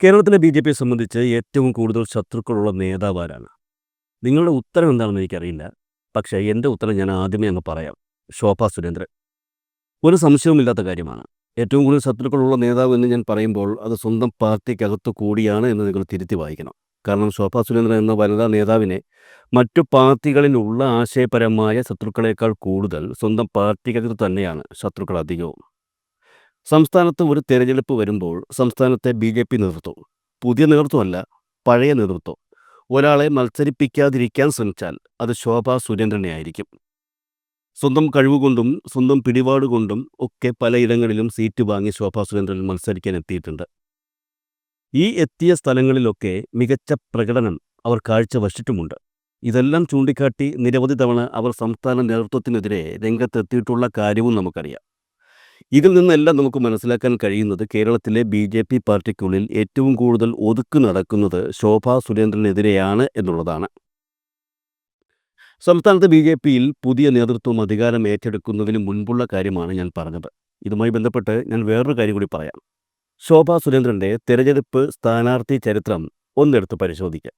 കേരളത്തിലെ B J പിയെ സംബന്ധിച്ച് ഏറ്റവും കൂടുതൽ ശത്രുക്കളുള്ള നേതാവ് ആരാണ്? നിങ്ങളുടെ ഉത്തരം എന്താണെന്ന് എനിക്കറിയില്ല. പക്ഷേ എന്റെ ഉത്തരം ഞാൻ ആദ്യമേ അങ്ങ് പറയാം. ശോഭ സുരേന്ദ്രൻ. ഒരു സംശയവുമില്ലാത്ത കാര്യമാണ്. ഏറ്റവും കൂടുതൽ ശത്രുക്കളുള്ള നേതാവ് എന്ന് ഞാൻ പറയുമ്പോൾ അത് സ്വന്തം പാർട്ടിക്കകത്ത് കൂടിയാണ് എന്ന് നിങ്ങൾ തിരുത്തി വായിക്കണം. കാരണം ശോഭ സുരേന്ദ്രൻ എന്ന വനിതാ നേതാവിനെ മറ്റു പാർട്ടികളിലുള്ള ആശയപരമായ ശത്രുക്കളേക്കാൾ കൂടുതൽ സ്വന്തം പാർട്ടിക്കകത്ത് തന്നെയാണ് ശത്രുക്കൾ അധികവും. സംസ്ഥാനത്ത് ഒരു തെരഞ്ഞെടുപ്പ് വരുമ്പോൾ സംസ്ഥാനത്തെ ബി ജെ പി നേതൃത്വം പുതിയ നേതൃത്വമല്ല പഴയ നേതൃത്വം. ഒരാളെ മത്സരിപ്പിക്കാതിരിക്കാൻ ശ്രമിച്ചാൽ അത് ശോഭ സുരേന്ദ്രനെ ആയിരിക്കും സ്വന്തം കഴിവുകൊണ്ടും സ്വന്തം പിടിപാടുകൊണ്ടും ഒക്കെ പലയിടങ്ങളിലും സീറ്റ് വാങ്ങി ശോഭാ സുരേന്ദ്രൻ മത്സരിക്കാൻ എത്തിയിട്ടുണ്ട്. ഈ എത്തിയ സ്ഥലങ്ങളിലൊക്കെ മികച്ച പ്രകടനം അവർ കാഴ്ച കാഴ്ചവച്ചിട്ടുമുണ്ട്. ഇതെല്ലാം ചൂണ്ടിക്കാട്ടി നിരവധി തവണ അവർ സംസ്ഥാന നേതൃത്വത്തിനെതിരെ രംഗത്തെത്തിയിട്ടുള്ള കാര്യവും നമുക്കറിയാം. ഇതിൽ നിന്നെല്ലാം നമുക്ക് മനസ്സിലാക്കാൻ കഴിയുന്നത് കേരളത്തിലെ ബി ജെ പി പാർട്ടിക്കുള്ളിൽ ഏറ്റവും കൂടുതൽ ഒതുക്ക് നടക്കുന്നത് ശോഭാ സുരേന്ദ്രനെതിരെയാണ് എന്നുള്ളതാണ്. സംസ്ഥാനത്ത് ബി ജെ പിയിൽ പുതിയ നേതൃത്വം അധികാരം ഏറ്റെടുക്കുന്നതിന് മുൻപുള്ള കാര്യമാണ് ഞാൻ പറഞ്ഞത്. ഇതുമായി ബന്ധപ്പെട്ട് ഞാൻ വേറൊരു കാര്യം കൂടി പറയാം. ശോഭാ സുരേന്ദ്രന്റെ തെരഞ്ഞെടുപ്പ് സ്ഥാനാർത്ഥി ചരിത്രം ഒന്നെടുത്ത് പരിശോധിക്കാം.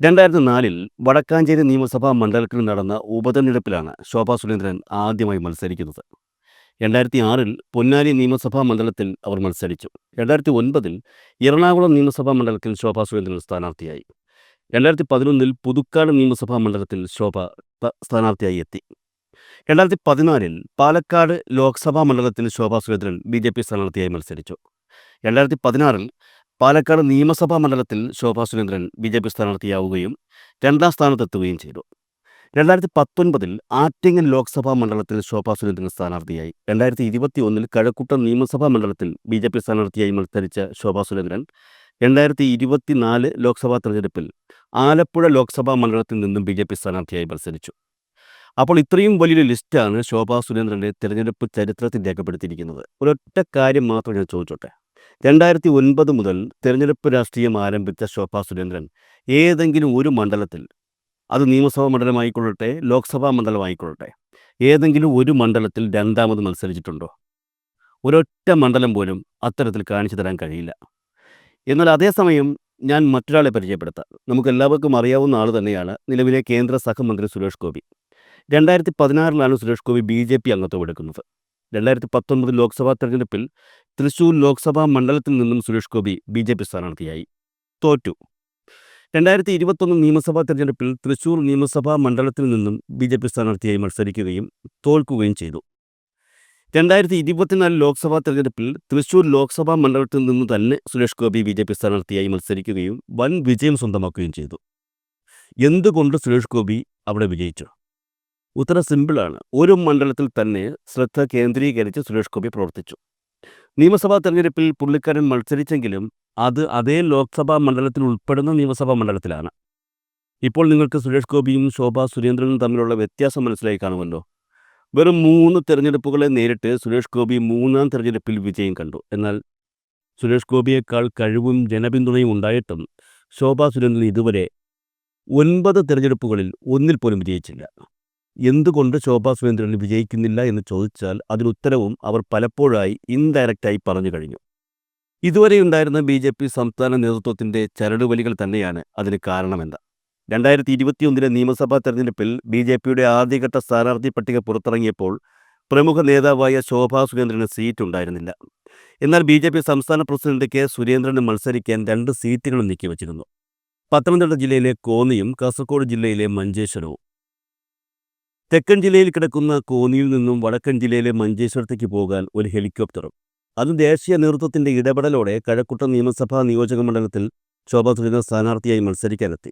രണ്ടായിരത്തി നാലിൽ വടക്കാഞ്ചേരി നിയമസഭാ മണ്ഡലത്തിൽ നടന്ന ഉപതെരഞ്ഞെടുപ്പിലാണ് ശോഭാ സുരേന്ദ്രൻ ആദ്യമായി മത്സരിക്കുന്നത്. രണ്ടായിരത്തി ആറിൽ പൊന്നാനി നിയമസഭാ മണ്ഡലത്തിൽ അവർ മത്സരിച്ചു. രണ്ടായിരത്തി ഒൻപതിൽ എറണാകുളം നിയമസഭാ മണ്ഡലത്തിൽ ശോഭ സുരേന്ദ്രൻ സ്ഥാനാർത്ഥിയായി. രണ്ടായിരത്തി പതിനൊന്നിൽ പുതുക്കാട് നിയമസഭാ മണ്ഡലത്തിൽ ശോഭ സ്ഥാനാർത്ഥിയായി എത്തി. രണ്ടായിരത്തി പതിനാലിൽ പാലക്കാട് ലോക്സഭാ മണ്ഡലത്തിൽ Shobha Surendran B J P സ്ഥാനാർത്ഥിയായി മത്സരിച്ചു. രണ്ടായിരത്തി പതിനാറിൽ പാലക്കാട് നിയമസഭാ മണ്ഡലത്തിൽ Shobha Surendran B J P സ്ഥാനാർത്ഥിയാവുകയും രണ്ടാം സ്ഥാനത്തെത്തുകയും ചെയ്തു. രണ്ടായിരത്തി പത്തൊൻപതിൽ ആറ്റിങ്ങൽ ലോക്സഭാ മണ്ഡലത്തിൽ ശോഭാ സുരേന്ദ്രൻ സ്ഥാനാർത്ഥിയായി. രണ്ടായിരത്തി ഇരുപത്തി ഒന്നിൽ കഴക്കൂട്ടം നിയമസഭാ മണ്ഡലത്തിൽ ബി ജെ പി സ്ഥാനാർത്ഥിയായി മത്സരിച്ച ശോഭാ സുരേന്ദ്രൻ. രണ്ടായിരത്തി ഇരുപത്തിനാല് ലോക്സഭാ തെരഞ്ഞെടുപ്പിൽ ആലപ്പുഴ ലോക്സഭാ മണ്ഡലത്തിൽ നിന്നും ബി ജെ പി സ്ഥാനാർത്ഥിയായി മത്സരിച്ചു. അപ്പോൾ ഇത്രയും വലിയൊരു ലിസ്റ്റാണ് ശോഭാ സുരേന്ദ്രന്റെ തെരഞ്ഞെടുപ്പ് ചരിത്രത്തിൽ രേഖപ്പെടുത്തിയിരിക്കുന്നത്. ഒരൊറ്റ കാര്യം മാത്രം ഞാൻ ചോദിച്ചോട്ടെ. രണ്ടായിരത്തി ഒൻപത് മുതൽ തെരഞ്ഞെടുപ്പ് രാഷ്ട്രീയം ആരംഭിച്ച ശോഭാ സുരേന്ദ്രൻ ഏതെങ്കിലും ഒരു മണ്ഡലത്തിൽ അത് നിയമസഭാ മണ്ഡലമായിക്കൊള്ളട്ടെ ലോക്സഭാ മണ്ഡലമായിക്കൊള്ളട്ടെ ഏതെങ്കിലും ഒരു മണ്ഡലത്തിൽ രണ്ടാമത് മത്സരിച്ചിട്ടുണ്ടോ? ഒരൊറ്റ മണ്ഡലം പോലും അത്തരത്തിൽ കാണിച്ചു തരാൻ കഴിയില്ല. എന്നാൽ അതേസമയം ഞാൻ മറ്റൊരാളെ പരിചയപ്പെടുത്താം. നമുക്ക് എല്ലാവർക്കും അറിയാവുന്ന ആൾ തന്നെയാണ് നിലവിലെ കേന്ദ്ര സഹമന്ത്രി സുരേഷ് ഗോപി. രണ്ടായിരത്തി പതിനാറിലാണ് Suresh Gopi B J P അംഗത്വം എടുക്കുന്നത്. രണ്ടായിരത്തി പത്തൊൻപത് ലോക്സഭാ തെരഞ്ഞെടുപ്പിൽ തൃശൂർ ലോക്സഭാ മണ്ഡലത്തിൽ നിന്നും Suresh Gopi B J P സ്ഥാനാർത്ഥിയായി. തോറ്റു. രണ്ടായിരത്തി ഇരുപത്തൊന്ന് നിയമസഭാ തെരഞ്ഞെടുപ്പിൽ തൃശൂർ നിയമസഭാ മണ്ഡലത്തിൽ നിന്നും ബി ജെ പി സ്ഥാനാർത്ഥിയായി മത്സരിക്കുകയും തോൽക്കുകയും ചെയ്തു. രണ്ടായിരത്തി ഇരുപത്തിനാല് ലോക്സഭാ തെരഞ്ഞെടുപ്പിൽ തൃശൂർ ലോക്സഭാ മണ്ഡലത്തിൽ നിന്ന് തന്നെ Suresh Gopi B J P സ്ഥാനാർത്ഥിയായി മത്സരിക്കുകയും വൻ വിജയം സ്വന്തമാക്കുകയും ചെയ്തു. എന്തുകൊണ്ട് സുരേഷ് ഗോപി അവിടെ വിജയിച്ചു? ഉത്തരം സിമ്പിളാണ്. ഒരു മണ്ഡലത്തിൽ തന്നെ ശ്രദ്ധ കേന്ദ്രീകരിച്ച് സുരേഷ് ഗോപി പ്രവർത്തിച്ചു. നിയമസഭാ തെരഞ്ഞെടുപ്പിൽ പുള്ളിക്കാരൻ മത്സരിച്ചെങ്കിലും അത് അതേ ലോക്സഭാ മണ്ഡലത്തിൽ ഉൾപ്പെടുന്ന നിയമസഭാ മണ്ഡലത്തിലാണ്. ഇപ്പോൾ നിങ്ങൾക്ക് സുരേഷ് ഗോപിയും ശോഭ സുരേന്ദ്രനും തമ്മിലുള്ള വ്യത്യാസം മനസ്സിലായി കാണുമല്ലോ. വെറും മൂന്ന് തിരഞ്ഞെടുപ്പുകളെ നേരിട്ട് സുരേഷ് ഗോപി മൂന്നാം തിരഞ്ഞെടുപ്പിൽ വിജയം കണ്ടു. എന്നാൽ സുരേഷ് ഗോപിയേക്കാൾ കഴിവും ജനപിന്തുണയും ഉണ്ടായിട്ടും ശോഭ സുരേന്ദ്രൻ ഇതുവരെ ഒൻപത് തിരഞ്ഞെടുപ്പുകളിൽ ഒന്നിൽ പോലും വിജയിച്ചില്ല. എന്തുകൊണ്ട് ശോഭ സുരേന്ദ്രൻ വിജയിക്കുന്നില്ല എന്ന് ചോദിച്ചാൽ അതിനുത്തരവും അവർ പലപ്പോഴായി ഇൻഡയറക്റ്റായി പറഞ്ഞു കഴിഞ്ഞു. ഇതുവരെ ഉണ്ടായിരുന്ന ബി ജെ പി സംസ്ഥാന നേതൃത്വത്തിന്റെ ചരടുവലികൾ തന്നെയാണ് അതിന് കാരണമെന്ന്. രണ്ടായിരത്തി ഇരുപത്തിയൊന്നിലെ നിയമസഭാ തെരഞ്ഞെടുപ്പിൽ ബി ജെ പിയുടെ ആദ്യഘട്ട സ്ഥാനാർത്ഥി പട്ടിക പുറത്തിറങ്ങിയപ്പോൾ പ്രമുഖ നേതാവായ ശോഭാ സുരേന്ദ്രന് സീറ്റ് ഉണ്ടായിരുന്നില്ല. എന്നാൽ ബി ജെ പി സംസ്ഥാന പ്രസിഡന്റ് കെ സുരേന്ദ്രന് മത്സരിക്കാൻ രണ്ട് സീറ്റുകളും നീക്കിവച്ചിരുന്നു. പത്തനംതിട്ട ജില്ലയിലെ കോന്നിയും കാസർഗോഡ് ജില്ലയിലെ മഞ്ചേശ്വരവും. തെക്കൻ ജില്ലയിൽ കിടക്കുന്ന കോന്നിയിൽ നിന്നും വടക്കൻ ജില്ലയിലെ മഞ്ചേശ്വരത്തേക്ക് പോകാൻ ഒരു ഹെലികോപ്റ്ററും അത് ദേശീയ നേതൃത്വത്തിന്റെ ഇടപെടലോടെ കഴക്കൂട്ടം നിയമസഭാ നിയോജക മണ്ഡലത്തിൽ ശോഭ സുരേന്ദ്രൻ സ്ഥാനാർത്ഥിയായി മത്സരിക്കാനെത്തി.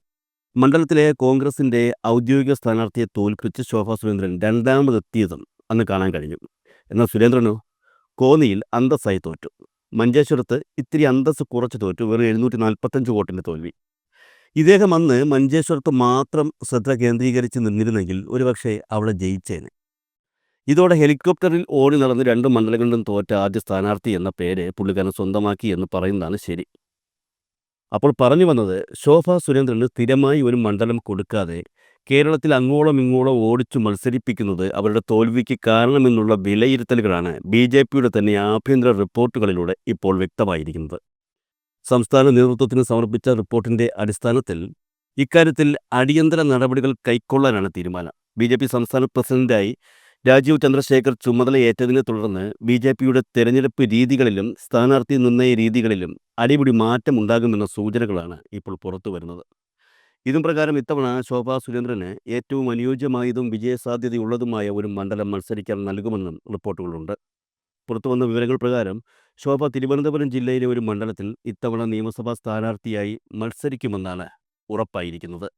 മണ്ഡലത്തിലെ കോൺഗ്രസിന്റെ ഔദ്യോഗിക സ്ഥാനാർത്ഥിയെ തോൽപ്പിച്ച് ശോഭ സുരേന്ദ്രൻ രണ്ടാമതെത്തിയതും അന്ന് കാണാൻ കഴിഞ്ഞു. എന്നാൽ സുരേന്ദ്രനോ കോന്നിയിൽ അന്തസ്സായി തോറ്റു. മഞ്ചേശ്വരത്ത് ഇത്തിരി അന്തസ് കുറച്ച് തോറ്റു വെറും എഴുന്നൂറ്റി നാൽപ്പത്തഞ്ച് വോട്ടിന്റെ തോൽവി. ഇദ്ദേഹം അന്ന് മഞ്ചേശ്വരത്ത് മാത്രം ശ്രദ്ധ കേന്ദ്രീകരിച്ച് നിന്നിരുന്നെങ്കിൽ ഒരുപക്ഷെ അവിടെ ജയിച്ചേനെ. ഇതോടെ ഹെലികോപ്റ്ററിൽ ഓടി നടന്ന് രണ്ട് മണ്ഡലങ്ങളിലും തോറ്റ ആദ്യ സ്ഥാനാർത്ഥി എന്ന പേര് പുള്ളിക്കാരൻ സ്വന്തമാക്കി എന്ന് പറയുന്നതാണ് ശരി. അപ്പോൾ പറഞ്ഞു വന്നത് ശോഭ സുരേന്ദ്രന് സ്ഥിരമായി ഒരു മണ്ഡലം കൊടുക്കാതെ കേരളത്തിൽ അങ്ങോളം ഇങ്ങോളം ഓടിച്ചു മത്സരിപ്പിക്കുന്നത് അവരുടെ തോൽവിക്ക് കാരണമെന്നുള്ള വിലയിരുത്തലുകളാണ് ബി ജെ പിയുടെ തന്നെ ആഭ്യന്തര റിപ്പോർട്ടുകളിലൂടെ ഇപ്പോൾ വ്യക്തമായിരിക്കുന്നത്. സംസ്ഥാന നേതൃത്വത്തിന് സമർപ്പിച്ച റിപ്പോർട്ടിന്റെ അടിസ്ഥാനത്തിൽ ഇക്കാര്യത്തിൽ അടിയന്തര നടപടികൾ കൈക്കൊള്ളാനാണ് തീരുമാനം. ബി സംസ്ഥാന പ്രസിഡന്റായി രാജീവ് ചന്ദ്രശേഖർ ചുമതലയേറ്റതിനെ തുടർന്ന് ബി ജെ പിയുടെ തെരഞ്ഞെടുപ്പ് രീതികളിലും സ്ഥാനാർത്ഥി നിർണയ രീതികളിലും അടിപിടി മാറ്റമുണ്ടാകുമെന്ന സൂചനകളാണ് ഇപ്പോൾ പുറത്തു വരുന്നത്. ഇതും പ്രകാരം ഇത്തവണ ശോഭാ സുരേന്ദ്രന് ഏറ്റവും അനുയോജ്യമായതും വിജയസാധ്യതയുള്ളതുമായ ഒരു മണ്ഡലം മത്സരിക്കാൻ നൽകുമെന്നും റിപ്പോർട്ടുകളുണ്ട്. പുറത്തുവന്ന വിവരങ്ങൾ പ്രകാരം ശോഭ തിരുവനന്തപുരം ജില്ലയിലെ ഒരു മണ്ഡലത്തിൽ ഇത്തവണ നിയമസഭാ സ്ഥാനാർത്ഥിയായി മത്സരിക്കുമെന്നാണ് ഉറപ്പായിരിക്കുന്നത്.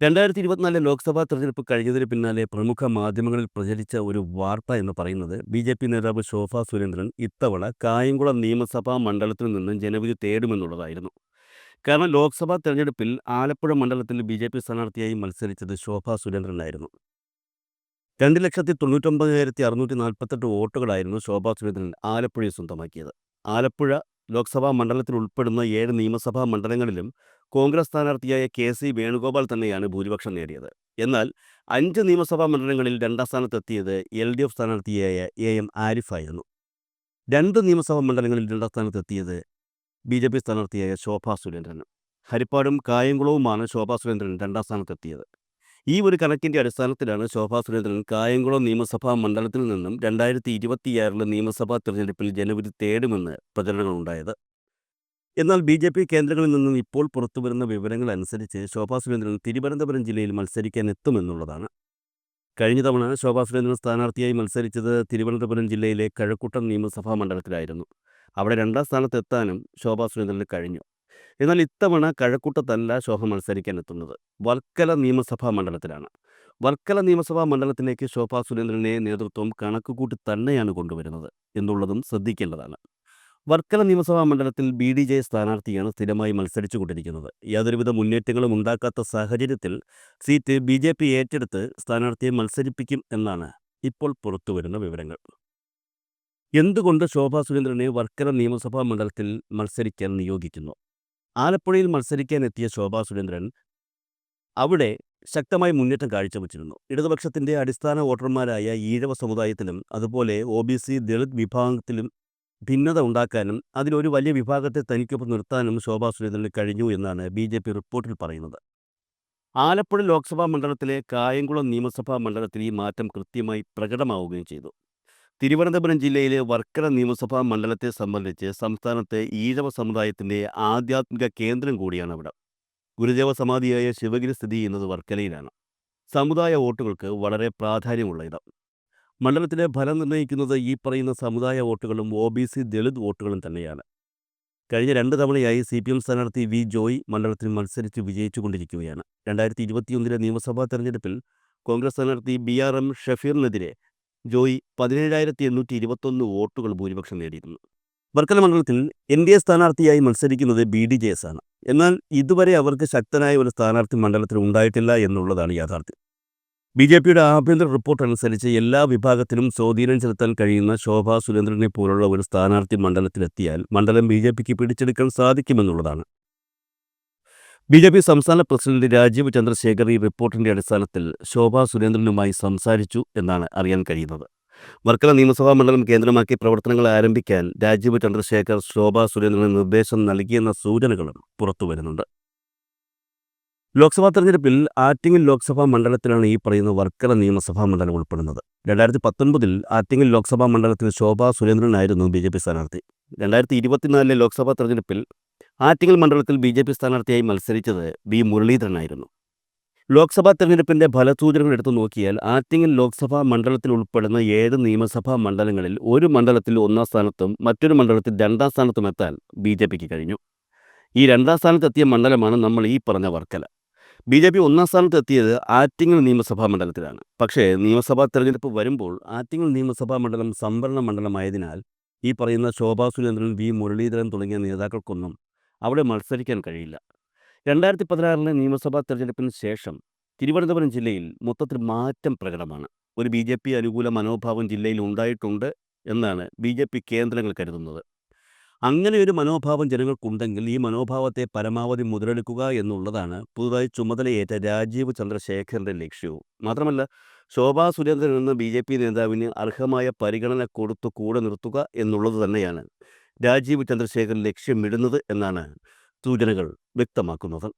രണ്ടായിരത്തി ഇരുപത്തിനാലിലെ ലോക്സഭാ തെരഞ്ഞെടുപ്പ് കഴിഞ്ഞതിന് പിന്നാലെ പ്രമുഖ മാധ്യമങ്ങളിൽ പ്രചരിച്ച ഒരു വാർത്ത എന്ന് പറയുന്നത് ബി ജെ പി നേതാവ് ശോഭ സുരേന്ദ്രൻ ഇത്തവണ കായംകുളം നിയമസഭാ മണ്ഡലത്തിൽ നിന്നും ജനവിധി തേടുമെന്നുള്ളതായിരുന്നു. കാരണം ലോക്സഭാ തെരഞ്ഞെടുപ്പിൽ ആലപ്പുഴ മണ്ഡലത്തിൽ ബി ജെ പി സ്ഥാനാർത്ഥിയായി മത്സരിച്ചത് ശോഭ സുരേന്ദ്രനായിരുന്നു. രണ്ട് ലക്ഷത്തി തൊണ്ണൂറ്റൊമ്പതിനായിരത്തി അറുന്നൂറ്റി നാൽപ്പത്തെട്ട് വോട്ടുകളായിരുന്നു ശോഭ സുരേന്ദ്രൻ ആലപ്പുഴയിൽ സ്വന്തമാക്കിയത്. ആലപ്പുഴ ലോക്സഭാ മണ്ഡലത്തിൽ ഉൾപ്പെടുന്ന ഏഴ് നിയമസഭാ മണ്ഡലങ്ങളിലും കോൺഗ്രസ് സ്ഥാനാർത്ഥിയായ കെ സി വേണുഗോപാൽ തന്നെയാണ് ഭൂരിപക്ഷം നേടിയത്. എന്നാൽ അഞ്ച് നിയമസഭാ മണ്ഡലങ്ങളിൽ രണ്ടാം സ്ഥാനത്തെത്തിയത് എൽ ഡി എഫ് സ്ഥാനാർത്ഥിയായ എ എം ആരിഫായിരുന്നു രണ്ട് നിയമസഭാ മണ്ഡലങ്ങളിൽ രണ്ടാം സ്ഥാനത്തെത്തിയത് ബി ജെ പി സ്ഥാനാർത്ഥിയായ ശോഭാ സുരേന്ദ്രനും ഹരിപ്പാടും കായംകുളവുമാണ് ശോഭാ സുരേന്ദ്രൻ രണ്ടാം സ്ഥാനത്തെത്തിയത്. ഈ ഒരു കണക്കിന്റെ അടിസ്ഥാനത്തിലാണ് ശോഭാ സുരേന്ദ്രൻ കായംകുളം നിയമസഭാ മണ്ഡലത്തിൽ നിന്നും രണ്ടായിരത്തി ഇരുപത്തിയാറിലെ നിയമസഭാ തെരഞ്ഞെടുപ്പിൽ ജനുവരി തേടുമെന്ന് പ്രചരണങ്ങളുണ്ടായത്. എന്നാൽ ബി ജെ പി കേന്ദ്രങ്ങളിൽ നിന്നും ഇപ്പോൾ പുറത്തുവരുന്ന വിവരങ്ങൾ അനുസരിച്ച് ശോഭാ സുരേന്ദ്രൻ തിരുവനന്തപുരം ജില്ലയിൽ മത്സരിക്കാൻ എത്തുമെന്നുള്ളതാണ്. കഴിഞ്ഞ തവണ ശോഭാ സുരേന്ദ്രൻ സ്ഥാനാർത്ഥിയായി മത്സരിച്ചത് തിരുവനന്തപുരം ജില്ലയിലെ കഴക്കൂട്ടം നിയമസഭാ മണ്ഡലത്തിലായിരുന്നു. അവിടെ രണ്ടാം സ്ഥാനത്തെത്താനും ശോഭാ സുരേന്ദ്രന് കഴിഞ്ഞു. എന്നാൽ ഇത്തവണ കഴക്കൂട്ടത്തല്ല ശോഭ മത്സരിക്കാൻ എത്തുന്നത്. വർക്കല നിയമസഭാ മണ്ഡലത്തിലാണ്. വർക്കല നിയമസഭാ മണ്ഡലത്തിലേക്ക് ശോഭാ സുരേന്ദ്രനെ നേതൃത്വം കണക്കുകൂട്ടി തന്നെയാണ് കൊണ്ടുവരുന്നത് എന്നുള്ളതും ശ്രദ്ധിക്കേണ്ടതാണ്. വർക്കല നിയമസഭാ മണ്ഡലത്തിൽ ബി ഡി ജെ സ്ഥാനാർത്ഥിയാണ് സ്ഥിരമായി മത്സരിച്ചുകൊണ്ടിരിക്കുന്നത്. യാതൊരുവിധ മുന്നേറ്റങ്ങളും ഉണ്ടാക്കാത്ത സാഹചര്യത്തിൽ സീറ്റ് ബി ജെ പി ഏറ്റെടുത്ത് സ്ഥാനാർത്ഥിയെ മത്സരിപ്പിക്കും എന്നാണ് ഇപ്പോൾ പുറത്തുവരുന്ന വിവരങ്ങൾ. എന്തുകൊണ്ട് ശോഭാ സുരേന്ദ്രനെ വർക്കല നിയമസഭാ മണ്ഡലത്തിൽ മത്സരിക്കാൻ നിയോഗിക്കുന്നു? ആലപ്പുഴയിൽ മത്സരിക്കാൻ എത്തിയ ശോഭാ സുരേന്ദ്രൻ അവിടെ ശക്തമായി മുന്നേറ്റം കാഴ്ചവെച്ചിരുന്നു. ഇടതുപക്ഷത്തിന്റെ അടിസ്ഥാന വോട്ടർമാരായ ഈഴവ സമുദായത്തിലും അതുപോലെ ഒ ബി സി ദളിത് വിഭാഗത്തിലും ഭിന്നത ഉണ്ടാക്കാനും അതിലൊരു വലിയ വിഭാഗത്തെ തനിക്കൊപ്പം നിർത്താനും ശോഭാ സുരേന്ദ്രന് കഴിഞ്ഞു എന്നാണ് ബി ജെ പി റിപ്പോർട്ടിൽ പറയുന്നത്. ആലപ്പുഴ ലോക്സഭാ മണ്ഡലത്തിലെ കായംകുളം നിയമസഭാ മണ്ഡലത്തിൽ ഈ മാറ്റം കൃത്യമായി പ്രകടമാവുകയും ചെയ്തു. തിരുവനന്തപുരം ജില്ലയിലെ വർക്കല നിയമസഭാ മണ്ഡലത്തെ സംബന്ധിച്ച് സംസ്ഥാനത്തെ ഈഴവ സമുദായത്തിന്റെ ആധ്യാത്മിക കേന്ദ്രം കൂടിയാണ് അവിടെ. ഗുരുദേവ സമാധിയായ ശിവഗിരി സ്ഥിതി ചെയ്യുന്നത് വർക്കലയിലാണ്. സമുദായ വോട്ടുകൾക്ക് വളരെ പ്രാധാന്യമുള്ള ഇടം. മണ്ഡലത്തിലെ ഫലം നിർണയിക്കുന്നത് ഈ പറയുന്ന സമുദായ വോട്ടുകളും ഒ ബി സി ദളിത് വോട്ടുകളും തന്നെയാണ്. കഴിഞ്ഞ രണ്ട് തവണയായി സി പി എം സ്ഥാനാർത്ഥി വി ജോയ് മണ്ഡലത്തിൽ മത്സരിച്ച് വിജയിച്ചുകൊണ്ടിരിക്കുകയാണ്. രണ്ടായിരത്തി ഇരുപത്തിയൊന്നിലെ നിയമസഭാ തെരഞ്ഞെടുപ്പിൽ കോൺഗ്രസ് സ്ഥാനാർത്ഥി ബി ആർ എം ഷഫീറിനെതിരെ ജോയി പതിനേഴായിരത്തി എണ്ണൂറ്റി ഇരുപത്തൊന്ന് വോട്ടുകൾ ഭൂരിപക്ഷം നേടിയിരുന്നു. വർക്കല മണ്ഡലത്തിൽ എൻ ഡി എ സ്ഥാനാർത്ഥിയായി മത്സരിക്കുന്നത് ബി ഡി ജെ എസ് ആണ്. എന്നാൽ ഇതുവരെ അവർക്ക് ശക്തനായ ഒരു സ്ഥാനാർത്ഥി മണ്ഡലത്തിൽ ഉണ്ടായിട്ടില്ല എന്നുള്ളതാണ് യാഥാർത്ഥ്യം. ബി ജെ പിയുടെ ആഭ്യന്തര റിപ്പോർട്ട് അനുസരിച്ച് എല്ലാ വിഭാഗത്തിലും സ്വാധീനം ചെലുത്താൻ കഴിയുന്ന ശോഭ സുരേന്ദ്രനെ പോലുള്ള ഒരു സ്ഥാനാർത്ഥി മണ്ഡലത്തിലെത്തിയാൽ മണ്ഡലം ബി ജെ പിക്ക് പിടിച്ചെടുക്കാൻ സാധിക്കുമെന്നുള്ളതാണ്. ബി ജെ പി സംസ്ഥാന പ്രസിഡന്റ് രാജീവ് ചന്ദ്രശേഖർ ഈ റിപ്പോർട്ടിന്റെ അടിസ്ഥാനത്തിൽ ശോഭാ സുരേന്ദ്രനുമായി സംസാരിച്ചു എന്നാണ് അറിയാൻ കഴിയുന്നത്. വർക്കല നിയമസഭാ മണ്ഡലം കേന്ദ്രമാക്കി പ്രവർത്തനങ്ങൾ ആരംഭിക്കാൻ രാജീവ് ചന്ദ്രശേഖർ ശോഭാ സുരേന്ദ്രന് നിർദ്ദേശം നൽകിയെന്ന സൂചനകളും പുറത്തുവരുന്നുണ്ട്. ലോക്സഭാ തെരഞ്ഞെടുപ്പിൽ ആറ്റിങ്ങൽ ലോക്സഭാ മണ്ഡലത്തിലാണ് ഈ പറയുന്ന വർക്കല നിയമസഭാ മണ്ഡലം ഉൾപ്പെടുന്നത്. രണ്ടായിരത്തി പത്തൊൻപതിൽ ആറ്റിങ്ങൽ ലോക്സഭാ മണ്ഡലത്തിൽ ശോഭാ സുരേന്ദ്രനായിരുന്നു ബി ജെ പി സ്ഥാനാർത്ഥി. രണ്ടായിരത്തി ഇരുപത്തിനാലിലെ ലോക്സഭാ തെരഞ്ഞെടുപ്പിൽ ആറ്റിങ്ങൽ മണ്ഡലത്തിൽ ബി ജെ പി സ്ഥാനാർത്ഥിയായി മത്സരിച്ചത് ബി മുരളീധരനായിരുന്നു. ലോക്സഭാ തെരഞ്ഞെടുപ്പിന്റെ ഫലസൂചനകൾ എടുത്തു നോക്കിയാൽ ആറ്റിങ്ങൽ ലോക്സഭാ മണ്ഡലത്തിൽ ഉൾപ്പെടുന്ന ഏഴ് നിയമസഭാ മണ്ഡലങ്ങളിൽ ഒരു മണ്ഡലത്തിൽ ഒന്നാം സ്ഥാനത്തും മറ്റൊരു മണ്ഡലത്തിൽ രണ്ടാം സ്ഥാനത്തും എത്താൻ ബി ജെ പിക്ക് കഴിഞ്ഞു. ഈ രണ്ടാം സ്ഥാനത്തെത്തിയ മണ്ഡലമാണ് നമ്മൾ ഈ പറഞ്ഞ വർക്കല. ബി ജെ പി ഒന്നാം സ്ഥാനത്ത് എത്തിയത് ആറ്റിങ്ങൽ നിയമസഭാ മണ്ഡലത്തിലാണ്. പക്ഷേ നിയമസഭാ തെരഞ്ഞെടുപ്പ് വരുമ്പോൾ ആറ്റിങ്ങൽ നിയമസഭാ മണ്ഡലം സംവരണ മണ്ഡലമായതിനാൽ ഈ പറയുന്ന ശോഭാ സുരേന്ദ്രൻ വി മുരളീധരൻ തുടങ്ങിയ നേതാക്കൾക്കൊന്നും അവിടെ മത്സരിക്കാൻ കഴിയില്ല. രണ്ടായിരത്തി പതിനാറിലെ നിയമസഭാ തെരഞ്ഞെടുപ്പിന് ശേഷം തിരുവനന്തപുരം ജില്ലയിൽ മൊത്തത്തിൽ മാറ്റം പ്രകടമാണ്. ഒരു ബി ജെ പി അനുകൂല മനോഭാവം ജില്ലയിൽ ഉണ്ടായിട്ടുണ്ട് എന്നാണ് ബി ജെ പി കേന്ദ്രങ്ങൾ കരുതുന്നത്. അങ്ങനെ ഒരു മനോഭാവം ജനങ്ങൾക്കുണ്ടെങ്കിൽ ഈ മനോഭാവത്തെ പരമാവധി മുതലെടുക്കുക എന്നുള്ളതാണ് പുതുതായി ചുമതലയേറ്റ രാജീവ് ചന്ദ്രശേഖറിന്റെ ലക്ഷ്യവും. മാത്രമല്ല ശോഭാ സുരേന്ദ്രൻ എന്ന ബി ജെ പി നേതാവിന് അർഹമായ പരിഗണന കൊടുത്തു കൂടെ നിർത്തുക എന്നുള്ളത് തന്നെയാണ് രാജീവ് ചന്ദ്രശേഖർ ലക്ഷ്യമിടുന്നത് എന്നാണ് സൂചനകൾ വ്യക്തമാക്കുന്നത്.